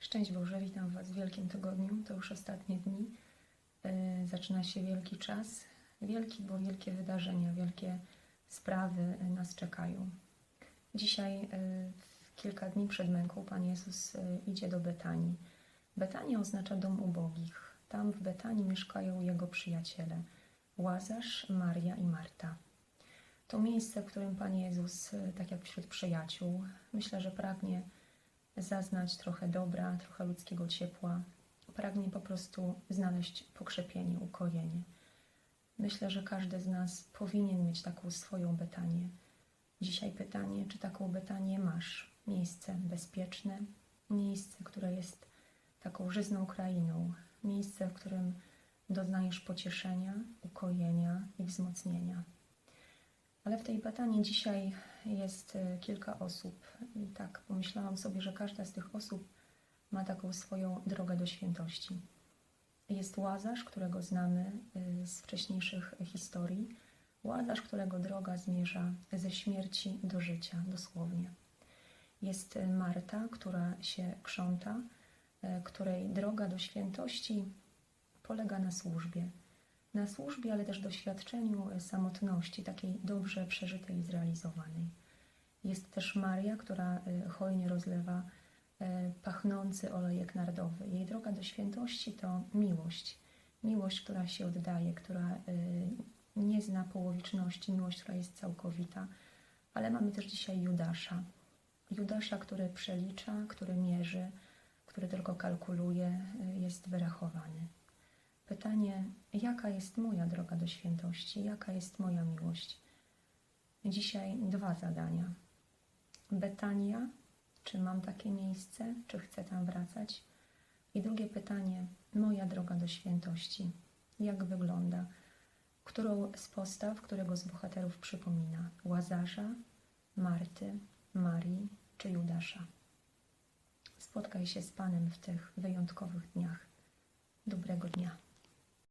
Szczęść Boże, witam Was w Wielkim Tygodniu. To już ostatnie dni. Yy, Zaczyna się wielki czas. Wielki, bo wielkie wydarzenia, wielkie sprawy yy, nas czekają. Dzisiaj, yy, kilka dni przed męką, Pan Jezus idzie do Betanii. Betania oznacza dom ubogich. Tam w Betanii mieszkają Jego przyjaciele. Łazarz, Maria i Marta. To miejsce, w którym Pan Jezus, tak jak wśród przyjaciół, myślę, że pragnie zaznać trochę dobra, trochę ludzkiego ciepła. Pragnie po prostu znaleźć pokrzepienie, ukojenie. Myślę, że każdy z nas powinien mieć taką swoją betanię. Dzisiaj pytanie, czy taką betanię masz? Miejsce bezpieczne, miejsce, które jest taką żyzną krainą, miejsce, w którym doznajesz pocieszenia, ukojenia i wzmocnienia. Ale w tej betanii dzisiaj jest e, kilka osób i tak pomyślałam sobie, że każda z tych osób ma taką swoją drogę do świętości. Jest Łazarz, którego znamy y, z wcześniejszych historii. Łazarz, którego droga zmierza ze śmierci do życia, dosłownie. Jest y, Marta, która się krząta, której droga do świętości polega na służbie. Na służbie, ale też doświadczeniu y, samotności, takiej dobrze przeżytej i zrealizowanej. Jest też Maria, która y, hojnie rozlewa y, pachnący olejek nardowy. Jej droga do świętości to miłość. Miłość, która się oddaje, która nie zna połowiczności, miłość, która jest całkowita. Ale mamy też dzisiaj Judasza. Judasza, który przelicza, który mierzy, który tylko kalkuluje, jest wyrachowany. Pytanie, jaka jest moja droga do świętości, jaka jest moja miłość? Dzisiaj dwa zadania. Betania, czy mam takie miejsce, czy chcę tam wracać? I drugie pytanie, moja droga do świętości, jak wygląda? Którą z postaw, którego z bohaterów przypomina? Łazarza, Marty, Marii czy Judasza? Spotkaj się z Panem w tych wyjątkowych dniach. Dobrego dnia.